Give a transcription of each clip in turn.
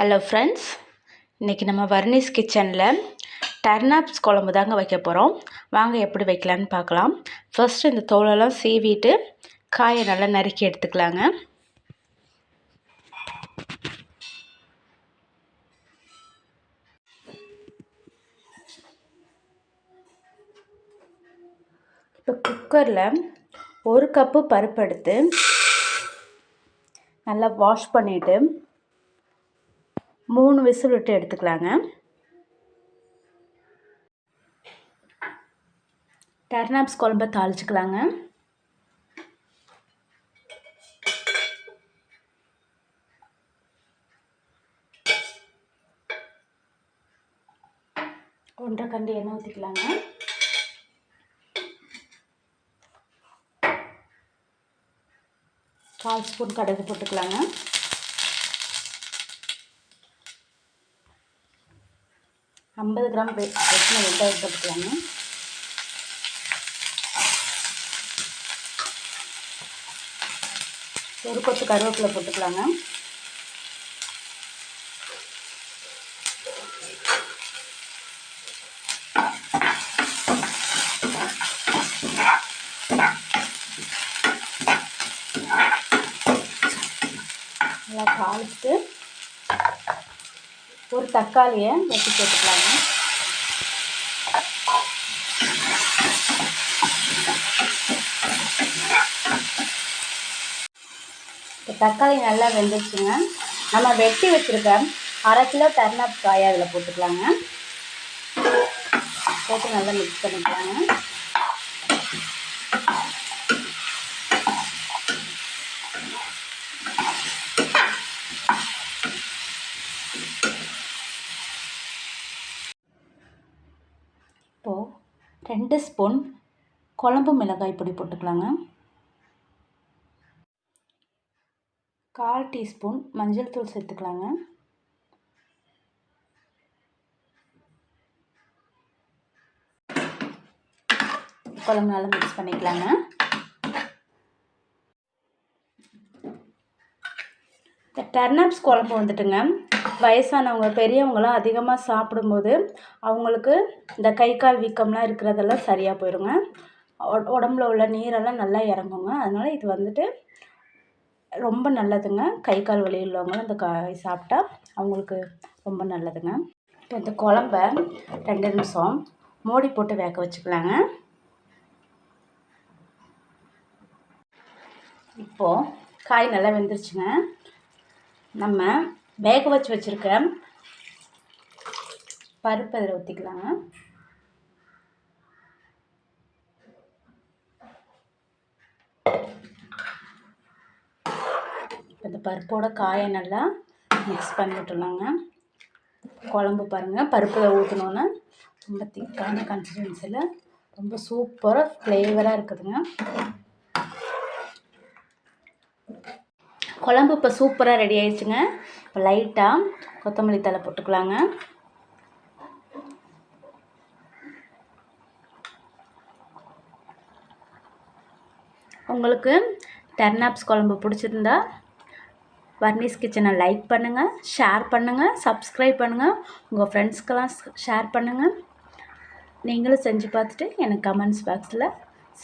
Hello friends இன்றைக்கி நம்ம வர்னிஸ் கிச்சனில் டர்னாப்ஸ் குழம்பு தாங்க வைக்க போகிறோம் வாங்க எப்படி வைக்கலான்னு பார்க்கலாம். ஃபஸ்ட்டு இந்த தோலெல்லாம் சீவிட்டு காயை நல்லா நறுக்கி எடுத்துக்கலாங்க. இப்போ குக்கரில் ஒரு கப்பு பருப்பு எடுத்து நல்லா வாஷ் பண்ணிவிட்டு மூணு விசில் விட்டு எடுத்துக்கலாங்க. டர்னாப்ஸ் குழம்ப தாளிச்சிக்கலாங்க. ஒன்றரை கண்டு எண்ணெய் ஊற்றிக்கலாங்க கால் ஸ்பூன் கடுகு போட்டுக்கலாங்க. ஐம்பது கிராம் வெட்டின வெங்காயம் போட்டுக்கலாங்க ஒரு கொத்து கருவேப்பிலை போட்டுக்கலாங்க. நல்லா தாளிச்சுட்டு ஒரு தக்காளியை வெட்டி போட்டுக்கலாங்க. இப்போ தக்காளி நல்லா வெந்துச்சுங்க நம்ம வெட்டி வச்சுருக்க அரை கிலோ டர்னப் காயை அதில் போட்டுக்கலாங்க. போட்டு நல்லா மிக்ஸ் பண்ணிக்கலாங்க. இப்போது ரெண்டு ஸ்பூன் குழம்பு மிளகாய் பொடி போட்டுக்கலாங்க. கால் டீஸ்பூன் மஞ்சள் தூள் சேர்த்துக்கலாங்க. குழம்பு நல்லா மிக்ஸ் பண்ணிக்கலாங்க. இந்த டர்னப்ஸ் குழம்பு வந்துட்டுங்க. வயசானவங்க பெரியவங்களாம் அதிகமாக சாப்பிடும்போது அவங்களுக்கு இந்த கை கால் வீக்கம்லாம் இருக்கிறதெல்லாம் சரியாக போயிடுங்க உடம்புல உள்ள நீரெல்லாம் நல்லா இறங்குங்க. அதனால் இது வந்துட்டு ரொம்ப நல்லதுங்க. கை கால் வலி உள்ளவங்களும் இந்த காய் சாப்பிட்டா அவங்களுக்கு ரொம்ப நல்லதுங்க. இப்போ இந்த குழம்ப ரெண்டு நிமிஷம் மூடி போட்டு வேக வச்சுக்கலாங்க. இப்போது காய் நல்லா வெந்துருச்சுங்க. நம்ம வேக வச்சு வச்சுருக்கேன் பருப்பு அதில் ஊற்றிக்கலாங்க இந்த பருப்போட காயை நல்லா மிக்ஸ் பண்ணி விட்டுலாங்க குழம்பு பாருங்கள் பருப்பில் ஊற்றினோன்னே ரொம்ப திக்கான கன்சிஸ்டன்சியில் ரொம்ப சூப்பராக ஃப்ளேவராக இருக்குதுங்க. குழம்பு இப்போ சூப்பராக ரெடி ஆயிடுச்சுங்க. இப்போ லைட்டாக கொத்தமல்லி தலை போட்டுக்கலாங்க. உங்களுக்கு டெர்னாப்ஸ் குழம்பு பிடிச்சிருந்தா வர்னிஸ் கிச்சனை லைக் பண்ணுங்கள் ஷேர் பண்ணுங்கள் சப்ஸ்கிரைப் பண்ணுங்கள் உங்கள் ஃப்ரெண்ட்ஸ்க்கெல்லாம் ஷேர் பண்ணுங்கள் நீங்களும் செஞ்சு பார்த்துட்டு எனக்கு கமெண்ட்ஸ் பாக்ஸில்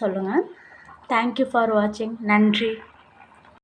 சொல்லுங்கள் தேங்க்யூ ஃபார் வாட்சிங் நன்றி.